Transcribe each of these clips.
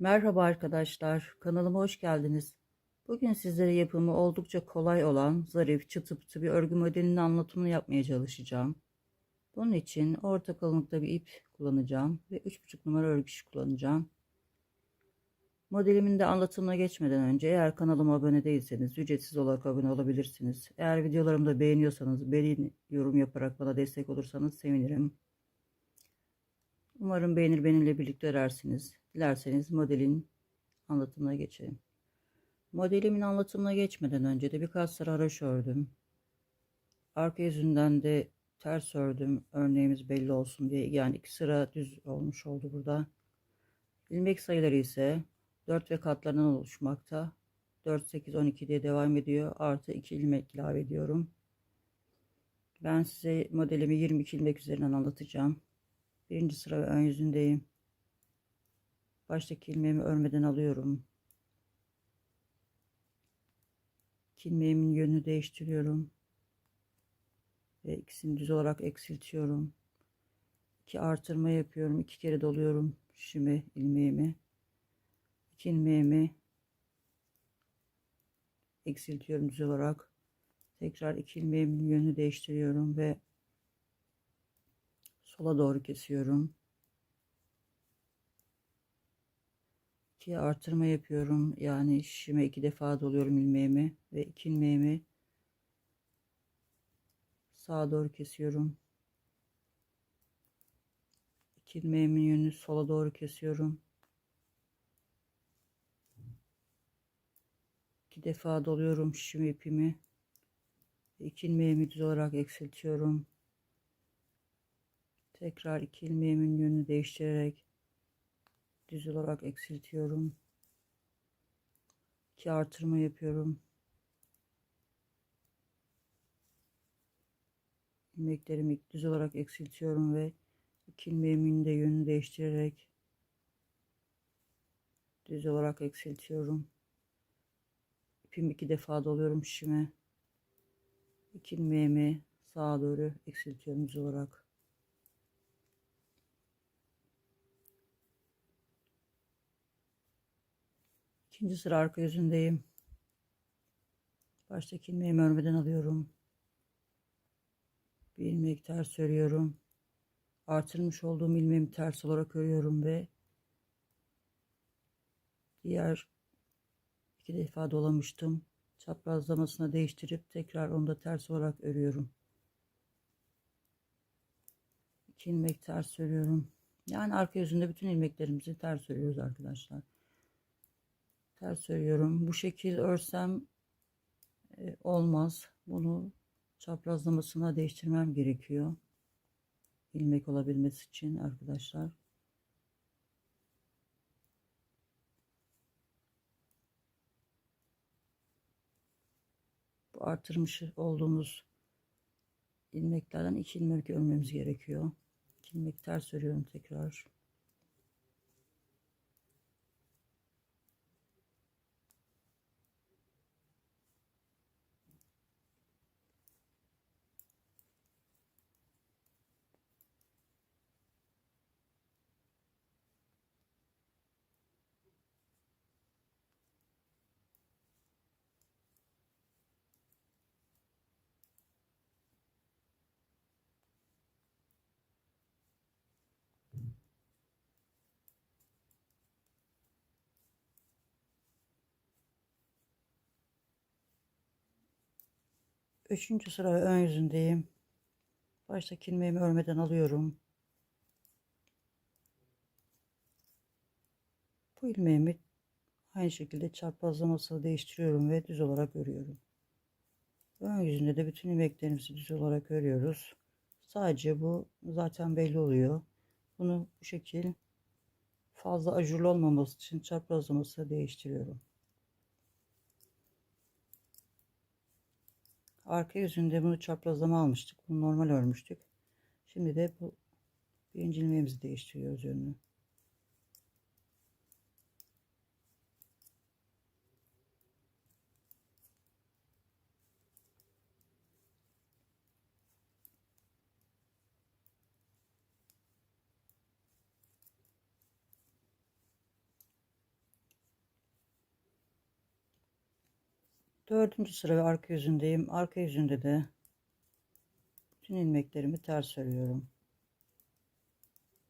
Merhaba arkadaşlar, kanalıma hoş geldiniz. Bugün sizlere yapımı oldukça kolay olan zarif, çıtı pıtı bir örgü modelinin anlatımını yapmaya çalışacağım. Bunun için orta kalınlıkta bir ip kullanacağım ve 3,5 numara örgü işi kullanacağım. Modelimin de anlatımına geçmeden önce eğer kanalıma abone değilseniz ücretsiz olarak abone olabilirsiniz. Eğer videolarımı da beğeniyorsanız beğeni yorum yaparak bana destek olursanız sevinirim. Umarım beğenir benimle birlikte örersiniz. Dilerseniz modelin anlatımına geçelim. Modelimin anlatımına geçmeden önce de birkaç sıra haraş ördüm. Arka yüzünden de ters ördüm. Örneğimiz belli olsun diye. Yani iki sıra düz olmuş oldu burada. İlmek sayıları ise 4 ve katlarından oluşmakta. 4, 8, 12 diye devam ediyor. Artı 2 ilmek ilave ediyorum. Ben size modelimi 22 ilmek üzerinden anlatacağım. Birinci sıra ve ön yüzündeyim. Baştaki ilmeğimi örmeden alıyorum. ilmeğimin yönünü değiştiriyorum. Ve ikisini düz olarak eksiltiyorum. İki artırma yapıyorum. iki kere doluyorum şişimi ilmeğimi. İki ilmeğimi eksiltiyorum düz olarak. Tekrar iki ilmeğimin yönünü değiştiriyorum ve sola doğru kesiyorum. ikiye artırma yapıyorum. Yani şişime iki defa doluyorum ilmeğimi ve iki ilmeğimi sağa doğru kesiyorum. İki ilmeğimin yönünü sola doğru kesiyorum. İki defa doluyorum şişimi ipimi. İki ilmeğimi düz olarak eksiltiyorum. Tekrar iki ilmeğimin yönünü değiştirerek düz olarak eksiltiyorum. İki artırma yapıyorum. ilmeklerimi düz olarak eksiltiyorum ve iki ilmeğimin de yönünü değiştirerek düz olarak eksiltiyorum. İpimi iki defa doluyorum şişime. İki ilmeğimi sağa doğru eksiltiyorum düz olarak. İkinci sıra arka yüzündeyim. Baştaki ilmeğimi örmeden alıyorum. Bir ilmek ters örüyorum. Artırmış olduğum ilmeğimi ters olarak örüyorum ve diğer iki defa dolamıştım. Çaprazlamasına değiştirip tekrar onu da ters olarak örüyorum. İki ilmek ters örüyorum. Yani arka yüzünde bütün ilmeklerimizi ters örüyoruz arkadaşlar ters örüyorum. Bu şekil örsem e, olmaz. Bunu çaprazlamasına değiştirmem gerekiyor. ilmek olabilmesi için arkadaşlar. Bu artırmış olduğumuz ilmeklerden iki ilmek örmemiz gerekiyor. İki ilmek ters örüyorum tekrar. Üçüncü sıra ön yüzündeyim. Baştaki ilmeğimi örmeden alıyorum. Bu ilmeğimi aynı şekilde çaprazlamasını değiştiriyorum ve düz olarak örüyorum. Ön yüzünde de bütün ilmeklerimizi düz olarak örüyoruz. Sadece bu zaten belli oluyor. Bunu bu şekil fazla ajurlu olmaması için çaprazlamasını değiştiriyorum. Arka yüzünde bunu çaprazlama almıştık. Bunu normal örmüştük. Şimdi de bu birinci ilmeğimizi değiştiriyoruz yönünü. Dördüncü sıra ve arka yüzündeyim. Arka yüzünde de bütün ilmeklerimi ters örüyorum.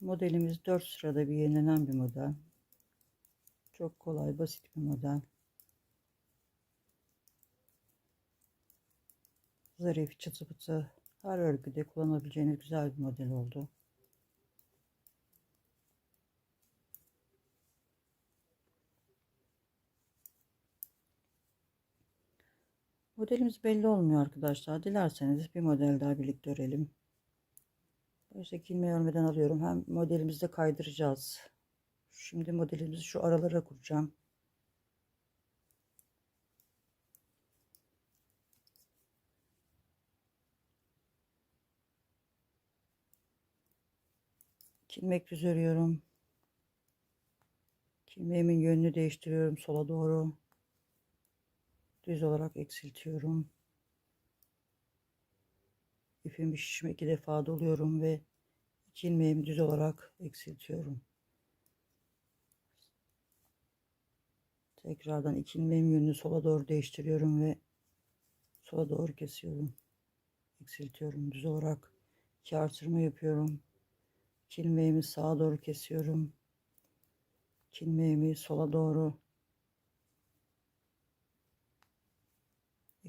Modelimiz 4 sırada bir yenilenen bir model. Çok kolay, basit bir model. Zarif, çıtı pıtı, her örgüde kullanabileceğiniz güzel bir model oldu. Modelimiz belli olmuyor arkadaşlar. Dilerseniz bir model daha birlikte örelim. Baştaki ilmeği örmeden alıyorum. Hem modelimizde kaydıracağız. Şimdi modelimizi şu aralara kuracağım. ilmek düz örüyorum. İlmeğimin yönünü değiştiriyorum sola doğru. Düz olarak eksiltiyorum. İpimi şişime iki defa doluyorum ve iki ilmeğimi düz olarak eksiltiyorum. Tekrardan iki ilmeğim yönünü sola doğru değiştiriyorum ve sola doğru kesiyorum. Eksiltiyorum düz olarak. iki artırma yapıyorum. İki ilmeğimi sağa doğru kesiyorum. İki ilmeğimi sola doğru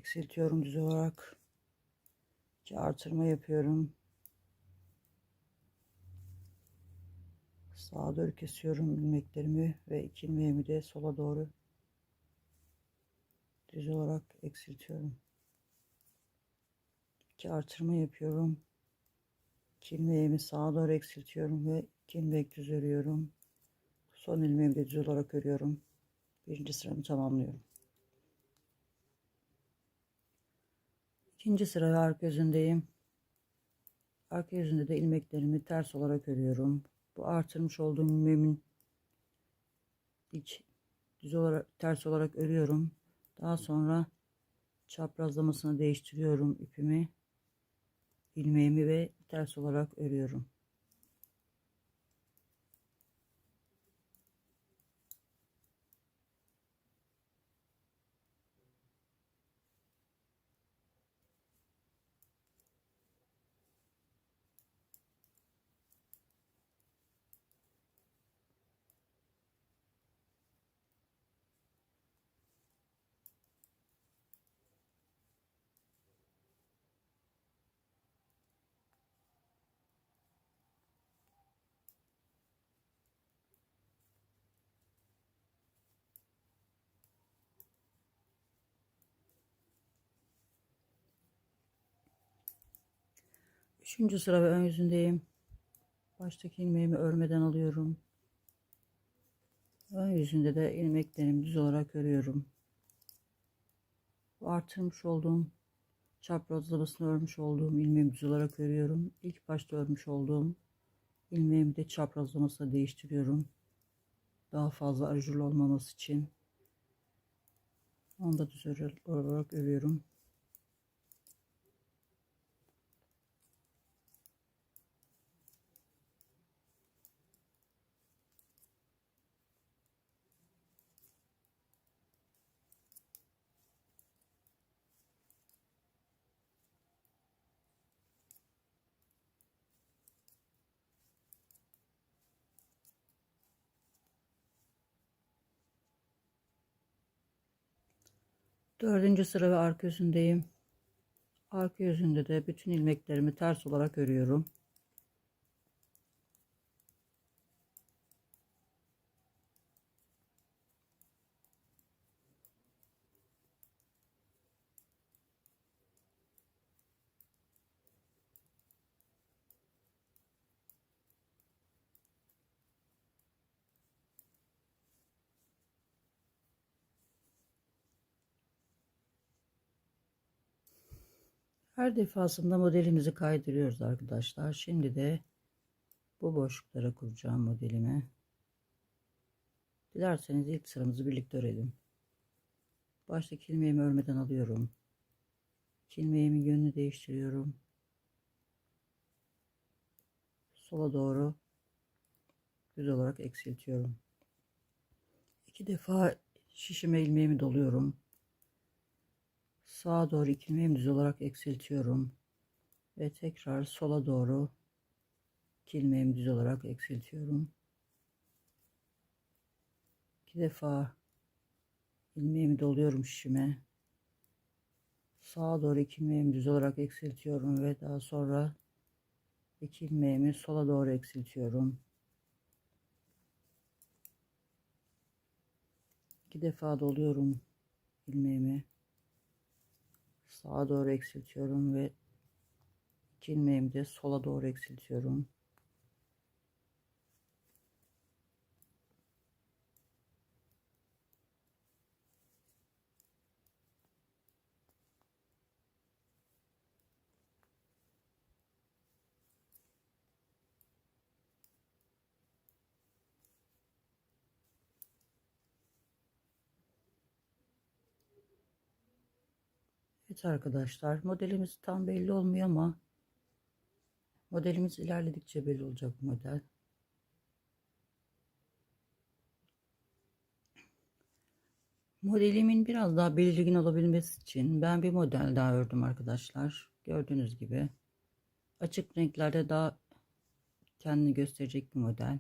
eksiltiyorum düz olarak. İki artırma yapıyorum. Sağa doğru kesiyorum ilmeklerimi ve iki de sola doğru düz olarak eksiltiyorum. İki artırma yapıyorum. İki ilmeğimi sağa doğru eksiltiyorum ve iki ilmek düz örüyorum. Son ilmeğimi de düz olarak örüyorum. Birinci sıramı tamamlıyorum. İkinci sıra ve arka yüzündeyim. Arka yüzünde de ilmeklerimi ters olarak örüyorum. Bu artırmış olduğum ilmeğimin iç düz olarak ters olarak örüyorum. Daha sonra çaprazlamasını değiştiriyorum ipimi. ilmeğimi ve ters olarak örüyorum. Üçüncü sıra ve ön yüzündeyim. Baştaki ilmeğimi örmeden alıyorum. Ön yüzünde de ilmeklerimi düz olarak örüyorum. Bu artırmış olduğum çaprazlamasını örmüş olduğum ilmeğimi düz olarak örüyorum. İlk başta örmüş olduğum ilmeğimi de çaprazlamasına değiştiriyorum. Daha fazla ajurlu olmaması için. Onu da düz olarak örüyorum. Dördüncü sıra ve arka yüzündeyim. Arka yüzünde de bütün ilmeklerimi ters olarak örüyorum. Her defasında modelimizi kaydırıyoruz arkadaşlar. Şimdi de bu boşluklara kuracağım modelimi. Dilerseniz ilk sıramızı birlikte örelim. Baştaki ilmeğimi örmeden alıyorum. İlmeğimin yönünü değiştiriyorum. Sola doğru düz olarak eksiltiyorum. İki defa şişime ilmeğimi doluyorum. Sağa doğru iki ilmeğimi düz olarak eksiltiyorum. Ve tekrar sola doğru iki ilmeğimi düz olarak eksiltiyorum. İki defa ilmeğimi doluyorum şişime. Sağa doğru iki ilmeğimi düz olarak eksiltiyorum ve daha sonra iki ilmeğimi sola doğru eksiltiyorum. İki defa doluyorum ilmeğimi. Sağa doğru eksiltiyorum ve ilmeğimi de sola doğru eksiltiyorum. Evet arkadaşlar modelimiz tam belli olmuyor ama modelimiz ilerledikçe belli olacak model. Modelimin biraz daha belirgin olabilmesi için ben bir model daha ördüm arkadaşlar. Gördüğünüz gibi açık renklerde daha kendini gösterecek bir model.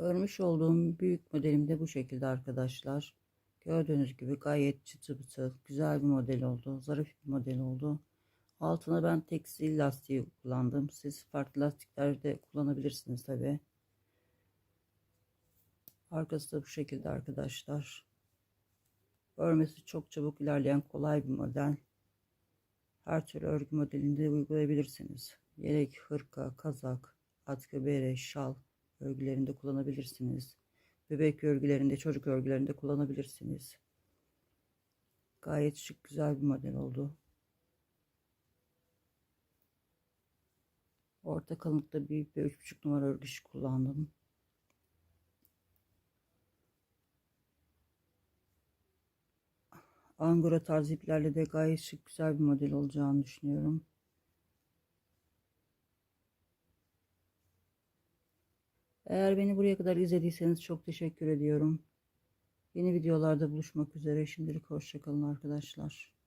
Örmüş olduğum büyük modelim de bu şekilde arkadaşlar. Gördüğünüz gibi gayet çıtı pıtı güzel bir model oldu. Zarif bir model oldu. Altına ben tekstil lastiği kullandım. Siz farklı lastikler de kullanabilirsiniz tabi. Arkası da bu şekilde arkadaşlar. Örmesi çok çabuk ilerleyen kolay bir model. Her türlü örgü modelinde uygulayabilirsiniz. Yelek, hırka, kazak, atkı, bere, şal örgülerinde kullanabilirsiniz. Bebek örgülerinde, çocuk örgülerinde kullanabilirsiniz. Gayet şık, güzel bir model oldu. Orta kalınlıkta büyük bir 3,5 numara örgüsü kullandım. Angora tarzı iplerle de gayet şık güzel bir model olacağını düşünüyorum. Eğer beni buraya kadar izlediyseniz çok teşekkür ediyorum. Yeni videolarda buluşmak üzere. Şimdilik hoşçakalın arkadaşlar.